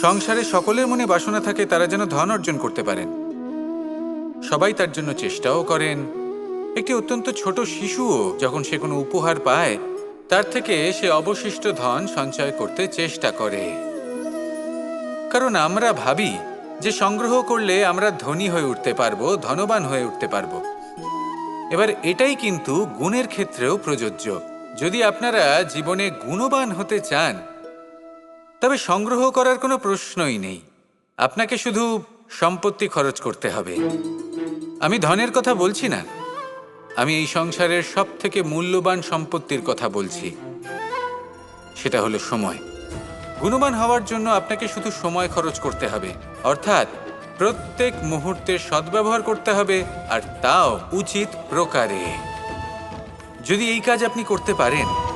সংসারে সকলের মনে বাসনা থাকে, তারা যেন ধন অর্জন করতে পারেন। সবাই তার জন্য চেষ্টাও করেন। একটি অত্যন্ত ছোট শিশুও যখন সে কোনো উপহার পায়, তার থেকে সে অবশিষ্ট ধন সঞ্চয় করতে চেষ্টা করে। কারণ আমরা ভাবি যে সংগ্রহ করলে আমরা ধনী হয়ে উঠতে পারব, ধনবান হয়ে উঠতে পারব। এবার এটাই কিন্তু গুণের ক্ষেত্রেও প্রযোজ্য। যদি আপনারা জীবনে গুণবান হতে চান তবে সংগ্রহ করার কোনো প্রশ্নই নেই। আপনাকে শুধু সম্পত্তি খরচ করতে হবে। আমি ধনের কথা বলছি না। আমি এই সংসারের সব থেকে মূল্যবান সম্পত্তির কথা বলছি। সেটা হলো সময়। গুণবান হওয়ার জন্য আপনাকে শুধু সময় খরচ করতে হবে। অর্থাৎ প্রত্যেক মুহূর্তে সদ্ব্যবহার করতে হবে, আর তাও উচিত প্রকারে। যদি এই কাজ আপনি করতে পারেন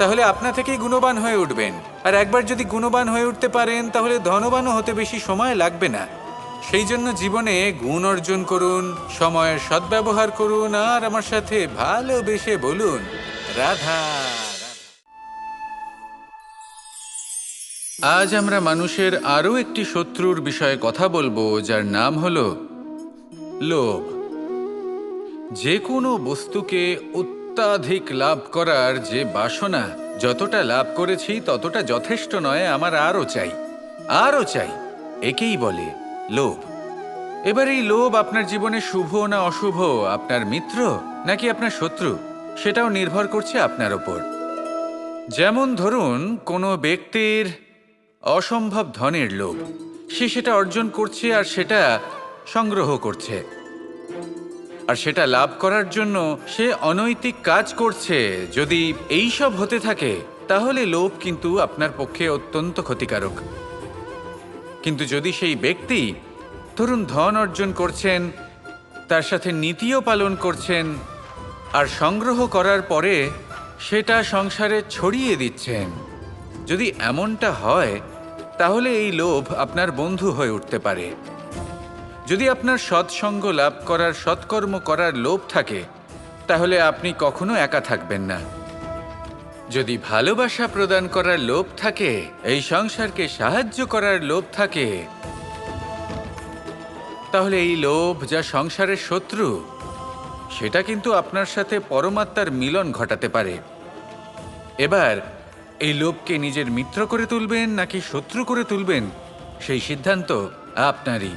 তাহলে আপনা থেকেই গুণবান হয়ে উঠবেন। আর একবার যদি গুণবান হয়ে উঠতে পারেন, তাহলে ধনবানও হতে বেশি সময় লাগবে না। সেই জন্য জীবনে গুণ অর্জন করুন, সময়ের সদ্ব্যবহার করুন, আর আমার সাথে ভালোবেসে বলুন, রাধা আজ আমরা মানুষের আরও একটি শত্রুর বিষয়ে কথা বলব, যার নাম হল লোভ। যে কোনো বস্তুকে অত্যাধিক লাভ করার যে বাসনা, যতটা লাভ করেছি ততটা যথেষ্ট নয়, আমার আরও চাই। আরও চাই, একেই বলে লোভ। এবার এই লোভ আপনার জীবনে শুভ না অশুভ? আপনার মিত্র নাকি আপনার শত্রু? সেটাও নির্ভর করছে আপনার ওপর। যেমন ধরুন, কোনো ব্যক্তির অসম্ভব ধনের লোভ। সে সেটা অর্জন করছে আর সেটা সংগ্রহ করছে। আর সেটা লাভ করার জন্য সে অনৈতিক কাজ করছে। যদি এই সব হতে থাকে, তাহলে লোভ কিন্তু আপনার পক্ষে অত্যন্ত ক্ষতিকারক। কিন্তু যদি সেই ব্যক্তি ধরুন ধন অর্জন করছেন, তার সাথে নীতিও পালন করছেন, আর সংগ্রহ করার পরে সেটা সংসারে ছড়িয়ে দিচ্ছেন, যদি এমনটা হয়, তাহলে এই লোভ আপনার বন্ধু হয়ে উঠতে পারে। যদি আপনার সৎসঙ্গ লাভ করার, সৎকর্ম করার লোভ থাকে, তাহলে আপনি কখনো একা থাকবেন না। যদি ভালোবাসা প্রদান করার লোভ থাকে, এই সংসারকে সাহায্য করার লোভ থাকে, তাহলে এই লোভ যা সংসারের শত্রু, সেটা কিন্তু আপনার সাথে পরমাত্মার মিলন ঘটাতে পারে। এবার, এই লোভকে নিজের মিত্র করে তুলবেন নাকি শত্রু করে তুলবেন, সেই সিদ্ধান্ত আপনারই।